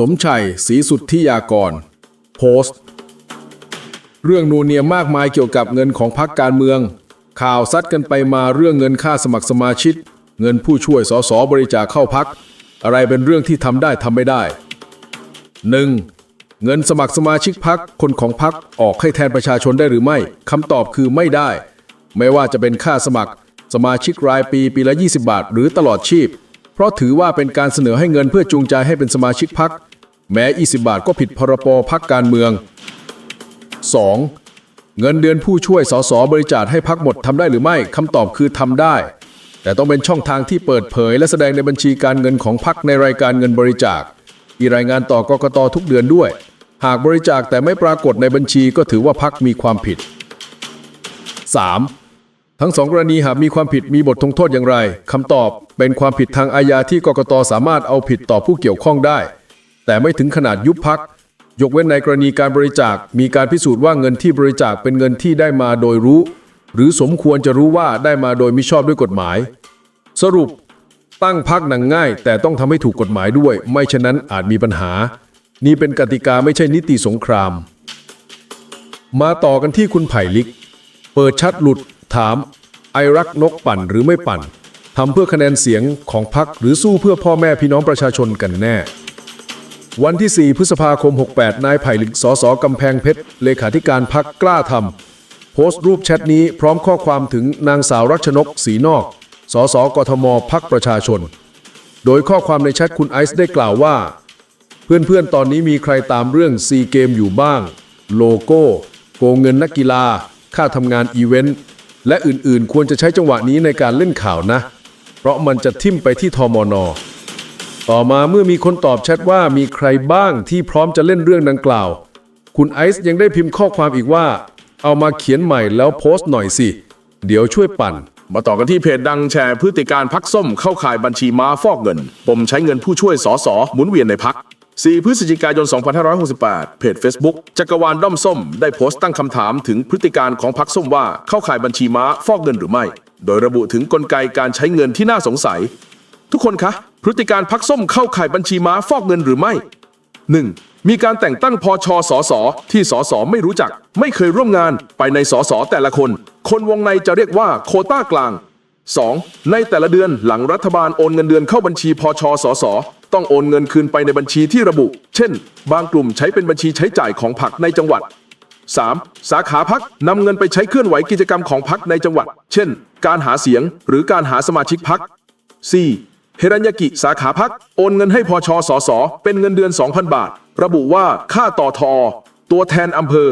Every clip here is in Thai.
สมชัยศรีสุทธิยากร โพสต์ เรื่องนูนเนียมมากมายเกี่ยวกับเงินของพรรคการเมือง ข่าวซัดกันไปมาเรื่องเงินค่าสมัครสมาชิก เงินผู้ช่วยสสบริจาคเข้าพัก อะไรเป็นเรื่องที่ทำได้ทำไม่ได้ 1. เงินสมัครสมาชิกพักคนของพักออกให้แทนประชาชนได้หรือไม่คำตอบคือไม่ได้ ไม่ว่าจะเป็นค่าสมัคร สมาชิกรายปีปีละ 20 บาท หรือตลอดชีพ เพราะถือว่าเป็นการเสนอให้เงินเพื่อจูงใจให้เป็นสมาชิกพัก แม้ 20 บาทก็ผิดพรบพักการเมือง 2. เงินเดือนผู้ช่วยสสบริจาคให้พักหมดทำได้หรือไม่คำตอบคือทำได้ แต่ต้องเป็นช่องทางที่เปิดเผย และแสดงในบัญชีการเงินของพักในรายการเงินบริจาคมีรายงานต่อกกตทุกเดือนด้วย หากบริจาคแต่ไม่ปรากฏในบัญชีก็ถือว่าพักมีความผิด 3. ทั้งสองกรณีหากมีความผิดมีบทลงโทษอย่างไรคำตอบเป็นความผิดทางอาญาที่กกตสามารถเอาผิดต่อผู้เกี่ยวข้องได้ แต่ไม่ถึงขนาดยุบพัก ยกเว้นในกรณีการบริจาค มีการพิสูจน์ว่าเงินที่บริจาคเป็นเงินที่ได้มาโดยรู้ หรือสมควรจะรู้ว่าได้มาโดยมิชอบด้วยกฎหมาย สรุป ตั้งพักหนังง่าย แต่ต้องทำให้ถูกกฎหมายด้วย ไม่ฉะนั้นอาจมีปัญหา นี่เป็นกติกาไม่ใช่นิติสงคราม มาต่อกันที่คุณไผ่ลิก เปิดชัดหลุด ถาม ไอรักนกปั่นหรือไม่ปั่นทำเพื่อคะแนนเสียงของพักหรือสู้เพื่อพ่อแม่พี่น้องประชาชนกันแน่ วันที่ 4 พฤษภาคม 68 นายไผ่ลิกสสกำแพงเพชร เลขาธิการพักกล้าทำโพสต์รูปแชทนี้พร้อมข้อความถึงนางสาวรัชนกศรีนอก สสกทมพักประชาชน โดยข้อความในแชทคุณไอซ์ได้กล่าวว่า เพื่อนๆ ตอนนี้มีใครตามเรื่องซีเกมอยู่บ้าง โลโก้ โกงเงินนักกีฬา ค่าทำงานอีเวนต์ และอื่นๆ ควรจะใช้จังหวะนี้ในการเล่นข่าวนะ เพราะมันจะทิ่มไปที่ทมน ต่อมาเมื่อมีคนตอบแชทว่ามีใครบ้างที่พร้อมจะเล่นเรื่องดังกล่าว คุณไอซ์ยังได้พิมพ์ข้อความอีกว่า เอามาเขียนใหม่แล้วโพสต์หน่อยสิ เดี๋ยวช่วยปั่น มาต่อกันที่เพจดังแชร์พฤติการพักส้มเข้าข่ายบัญชีม้าฟอกเงิน ปมใช้เงินผู้ช่วยสอสอหมุนเวียนในพัก 4 พฤศจิกายน 2568 เพจ Facebook จักรวาลด้อมส้ม ได้โพสต์ตั้งคำถามถึงพฤติการของพักส้มว่าเข้าข่ายบัญชีม้าฟอกเงินหรือไม่ โดยระบุถึงกลไกการใช้เงินที่น่าสงสัย ทุกคนคะ พฤติการพักส้มเข้าข่ายบัญชีม้าฟอกเงินหรือไม่ 1. มีการแต่งตั้งพอชอสอสอที่สอสอไม่รู้จัก ไม่เคยร่วมงานไปในสอสอแต่ละคน คนวงในจะเรียกว่าโคต้ากลาง 2. ในแต่ละเดือนหลังรัฐบาลโอนเงินเดือนเข้าบัญชีพอชอสอสอต้องโอนเงินคืนไปในบัญชีที่ระบุ เช่น บางกลุ่มใช้เป็นบัญชีใช้จ่ายของพรรคในจังหวัด 3. สาขาพักนำเงินไปใช้เคลื่อนไหวกิจกรรมของพักในจังหวัด เช่น การหาเสียงหรือการหาสมาชิกพัก 4. เฮรัญยกิสาขาพักโอนเงินให้พอชอสอสอเป็นเงินเดือน 2,000 บาท ระบุว่าค่าต่อทอ ตัวแทนอำเภอ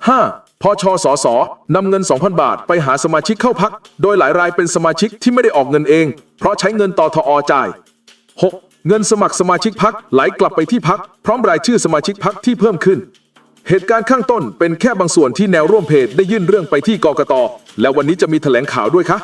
5. พอชอสอสอนำเงิน 2,000 บาท ไปหาสมาชิกเข้าพัก โดยหลายรายเป็นสมาชิกที่ไม่ได้ออกเงินเอง เพราะใช้เงินต่อทอจ่าย 6. เงินสมัครสมาชิกพักไหลกลับไปที่พัก พร้อมรายชื่อสมาชิกพักที่เพิ่มขึ้น เหตุการณ์ข้างต้นเป็นแค่บางส่วนที่แนวร่วมเพจได้ยื่นเรื่องไปที่กกต และวันนี้จะมีแถลงข่าวด้วยคะ